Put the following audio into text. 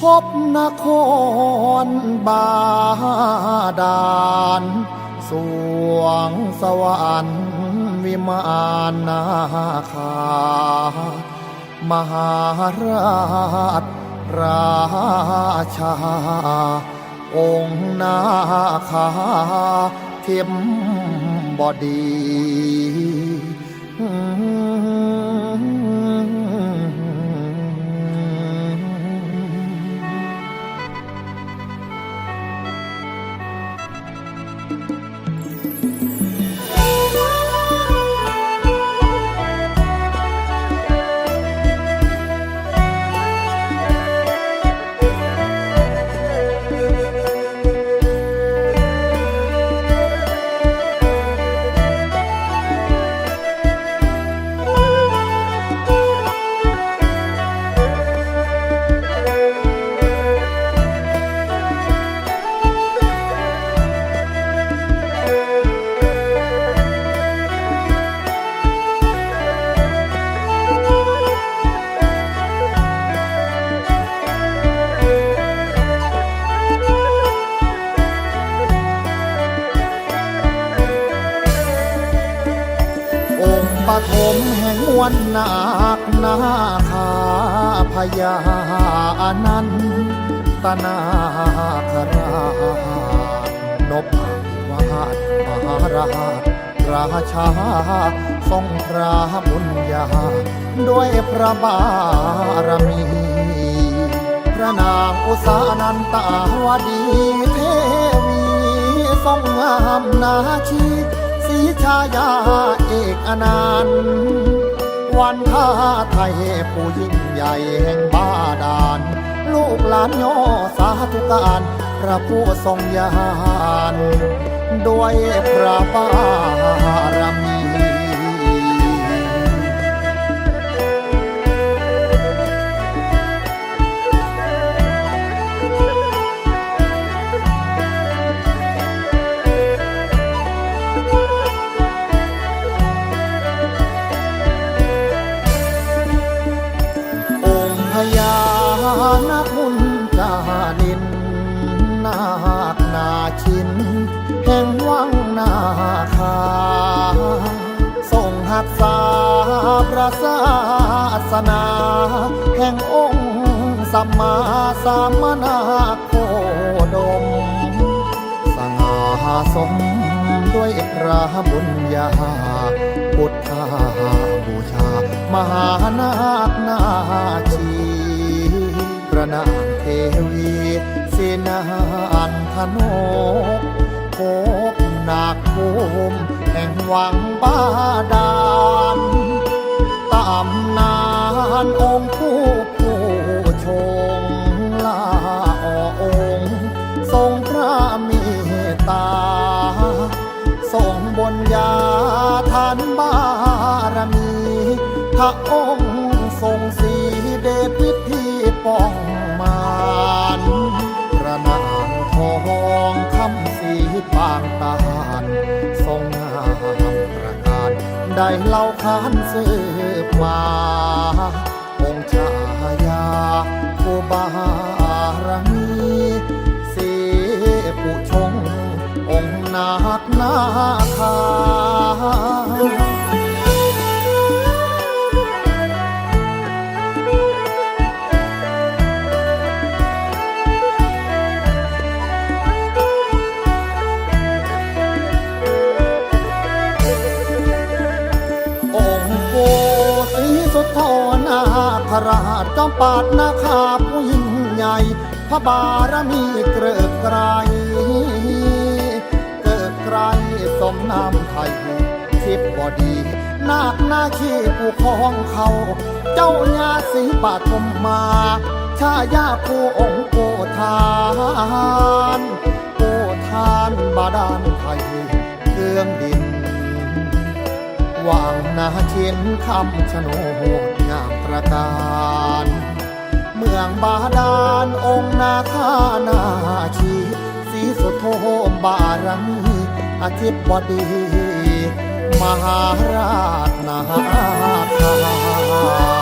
พบนครบาดาลสวงสวรรค์วิมานนาคามหาราชราชา องค์นาคาเทมบดี ปฐมแห่งมวลนาคนาคาพญาอนันตนาคราชนพวาดมหาราชราชาทรงพระบุญญา ด้วยพระบารมี พระนางอุสานันตาวดีเทวีทรงงามนาชี สีชายาเอกอนันต์วันท่าไทยผู้ยิ่งใหญ่แห่งบาดาลลูกหลานย่อสาธุการพระผู้ทรงยาน ด้วยพระบารมีาคนาชินแห่งวังนาคาทรงหักษาพระศาสนา แห่งองค์สัมมาสัมมนาโคดม สง่าสมด้วยพระบุญญาพุทธาบูชา มหานาคนาชีพระนางเทวี นาอันธนกโคกนาคภูมิแห่งวังบาดาลตามนานองค์ผู้ผู้ชงลาอองค์ ทรงพระเมตตา ทรงบนยาทานบารมีพระองค์ ได้เล่าขานสืบมาองค์ชายาผู้บารมีสีผู้ชง องค์นาคนาคา อมปาดนาคาผู้ยิ่งใหญ่ พระบารมีเกริกไกรเกิดไกรสมนามไทยทิพย์บดี นาคนาคีผู้ครองเขา เจ้าญาสีปฐมมาชายาผู้องค์โกทานโกทานบาดาลไทยเครื่องดินวางนาเชียนคำชะโนดงามประการ บาดาลองค์นาคานาชีสีสุโธบารมีอาทิตย์บดี มหาราชนาคา